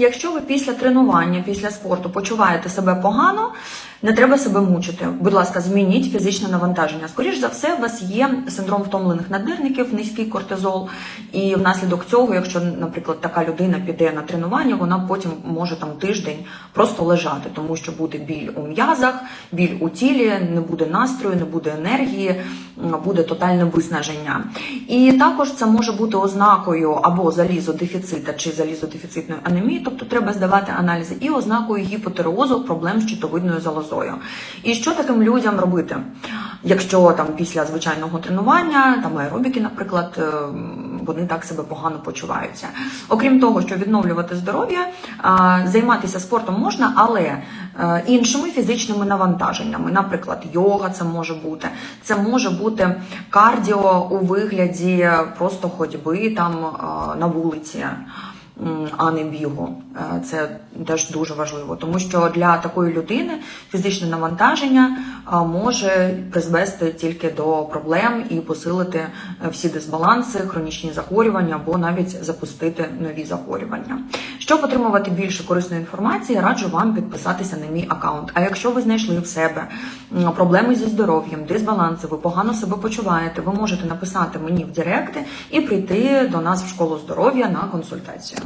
Якщо ви після тренування, після спорту почуваєте себе погано, не треба себе мучити. Будь ласка, змініть фізичне навантаження. Скоріше за все, у вас є синдром втомлених надирників, низький кортизол, і внаслідок цього, якщо, наприклад, така людина піде на тренування, вона потім може там тиждень просто лежати, тому що буде біль у м'язах, біль у тілі, не буде настрою, не буде енергії, буде тотальне виснаження. І також це може бути ознакою або залізодефіцита чи залізодефіцитної анемії, тобто треба здавати аналізи, і ознакою гіпотереозу, проблем з щитовидною залозою. І що таким людям робити? Якщо там після звичайного тренування, там аеробіки, наприклад, е, вони так себе погано почуваються. Окрім того, що відновлювати здоров'я, займатися спортом можна, але е, іншими фізичними навантаженнями, наприклад, йога, це може бути, це може бути кардіо у вигляді просто ходьби там е, на вулиці. А не бігу, Е, це теж дуже важливо, тому що для такої людини фізичне навантаження е, може призвести тільки до проблем і посилити е, всі дисбаланси, хронічні захворювання або навіть запустити нові захворювання. Щоб отримувати більше корисної інформації, раджу вам підписатися на мій аккаунт. А якщо ви знайшли в себе проблеми зі здоров'ям, дисбаланси, ви погано себе почуваєте, ви можете написати мені в Директи і прийти до нас в школу здоров'я на консультацію.